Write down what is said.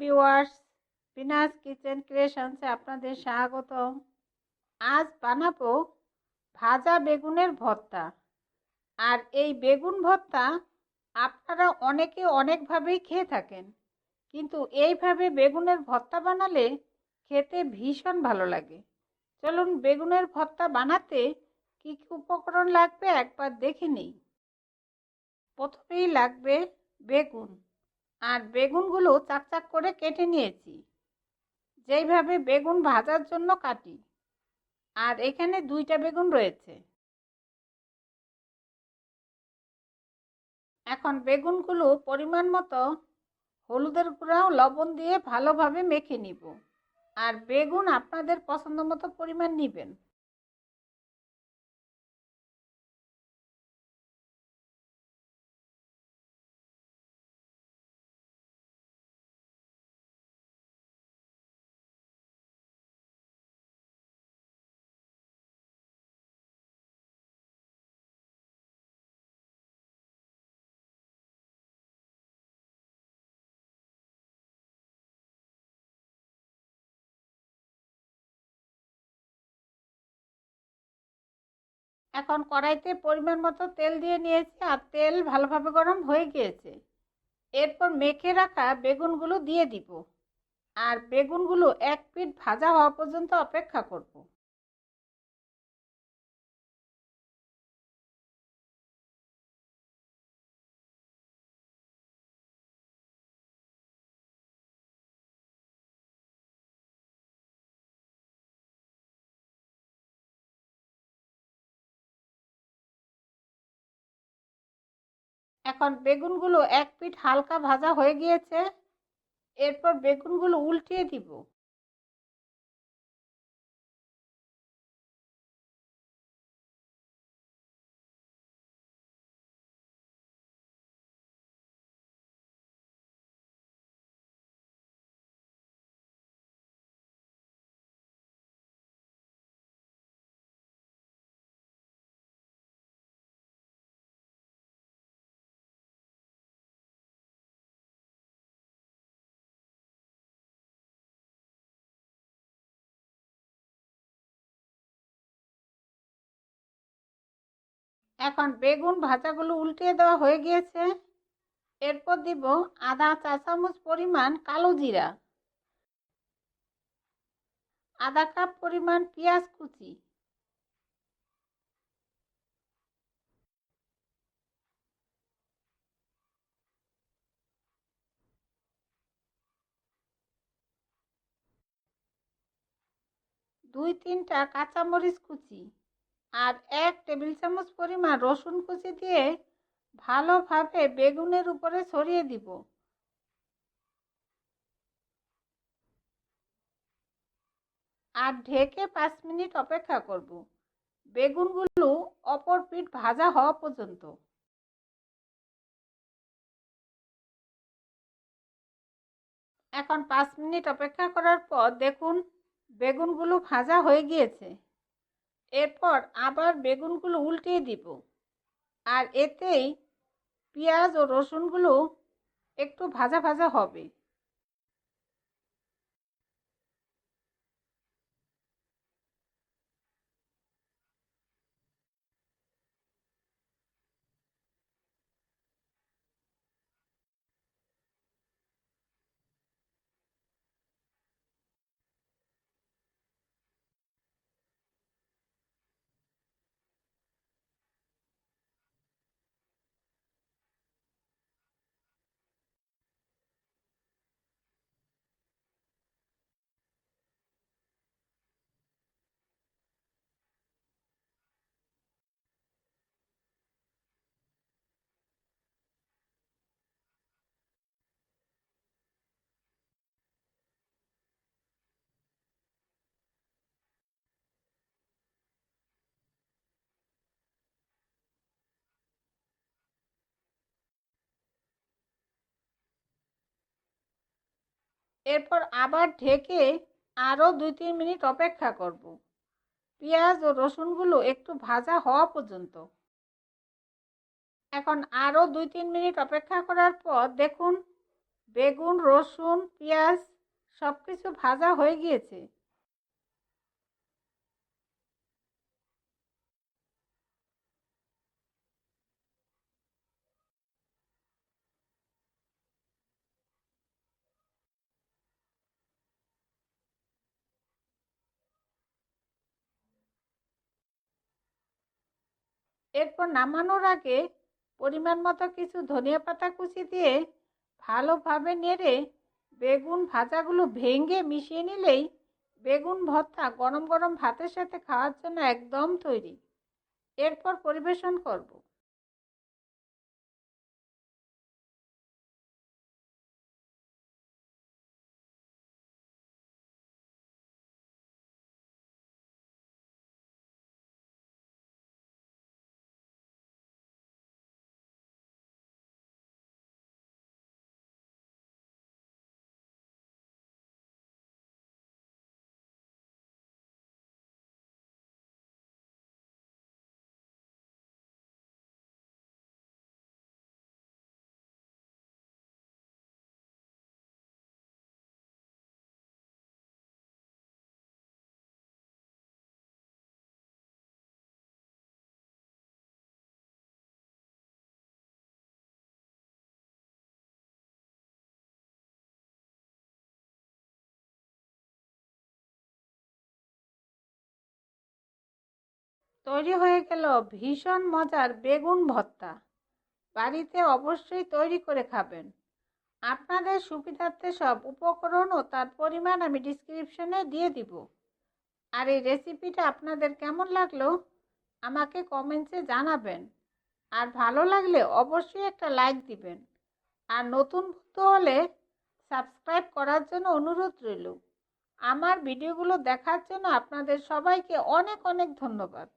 Viewers পিনাস kitchen ক্রিয়েশনসে আপনাদের স্বাগতম। আজ বানাবো ভাজা বেগুনের ভর্তা। আর এই বেগুন ভর্তা আপনারা অনেকে অনেকভাবেই খেয়ে থাকেন, কিন্তু এইভাবে বেগুনের ভর্তা বানালে খেতে ভীষণ ভালো লাগে। চলুন বেগুনের ভর্তা বানাতে কী কী উপকরণ লাগবে একবার দেখে নিই। প্রথমেই লাগবে বেগুন। আর বেগুনগুলো চাক চাক করে কেটে নিয়েছি। যেইভাবে বেগুন ভাজার জন্য কাটি। আর এখানে দুইটা বেগুন রয়েছে। এখন বেগুনগুলো পরিমাণ মতো হলুদের গুঁড়াও লবণ দিয়ে ভালোভাবে মেখে নিব। আর বেগুন আপনাদের পছন্দ মতো পরিমাণ নেবেন। এখন কড়াইতে পরিমাণ মতো তেল দিয়ে নিয়েছি আর তেল ভালোভাবে গরম হয়ে গিয়েছে। এরপর মেখে রাখা বেগুনগুলো দিয়ে দিব। আর বেগুনগুলো এক পিঠ ভাজা হওয়া পর্যন্ত অপেক্ষা করব। এখন বেগুনগুলো এক পিঠ হালকা ভাজা হয়ে গিয়েছে এরপর বেগুনগুলো উল্টিয়ে দিব। এখন বেগুন ভাজাগুলো উল্টিয়ে দেওয়া হয়ে গিয়েছে। এরপর দিব আধা চা চামচ পরিমাণ কালো জিরা। আধা কাপ পরিমাণ পেঁয়াজ কুচি। দুই তিনটা কাঁচামরিচ কুচি। আর এক টেবিল চামচ পরিমাণ রসুন কুচি দিয়ে ভালোভাবে বেগুনের উপরে ছড়িয়ে দিব। আর ঢেকে পাঁচ মিনিট অপেক্ষা করব। বেগুনগুলো অপর পিঠ ভাজা হওয়া পর্যন্ত। এখন পাঁচ মিনিট অপেক্ষা করার পর দেখুন, বেগুনগুলো ভাজা হয়ে গিয়েছে। এরপর আবার বেগুনগুলো উল্টিয়ে দিব। আর এতেই পেঁয়াজ ও রসুনগুলো একটু ভাজা ভাজা হবে। এরপর আবার ঢেকে আরও দুই, তিন মিনিট অপেক্ষা করব। পেঁয়াজ ও রসুনগুলো একটু ভাজা হওয়া পর্যন্ত। এখন আরও দুই, তিন মিনিট অপেক্ষা করার পর দেখুন, বেগুন, রসুন, পেঁয়াজ সব কিছু ভাজা হয়ে গিয়েছে। এরপর নামানোর আগে পরিমাণ মতো কিছু ধনিয়া পাতা কুচি দিয়ে ভালোভাবে নেড়ে বেগুন ভাজাগুলো ভেঙে মিশিয়ে নিলেই বেগুন ভর্তা গরম গরম ভাতের সাথে খাওয়ার জন্য একদম তৈরি। এরপর পরিবেশন করব। তৈরি হয়ে গেল ভীষণ মজার বেগুন ভর্তা। বাড়িতে অবশ্যই তৈরি করে খাবেন। আপনাদের সুবিধার্থে সব উপকরণ ও তার পরিমাণ আমি ডিসক্রিপশনে দিয়ে দিব। আর এই রেসিপিটা আপনাদের কেমন লাগল? আমাকে কমেন্টসে জানাবেন। আর ভালো লাগলে অবশ্যই একটা লাইক দিবেন। আর নতুন বন্ধু হলে সাবস্ক্রাইব করার জন্য অনুরোধ রইল। আমার ভিডিওগুলো দেখার জন্য আপনাদের সবাইকে অনেক অনেক ধন্যবাদ।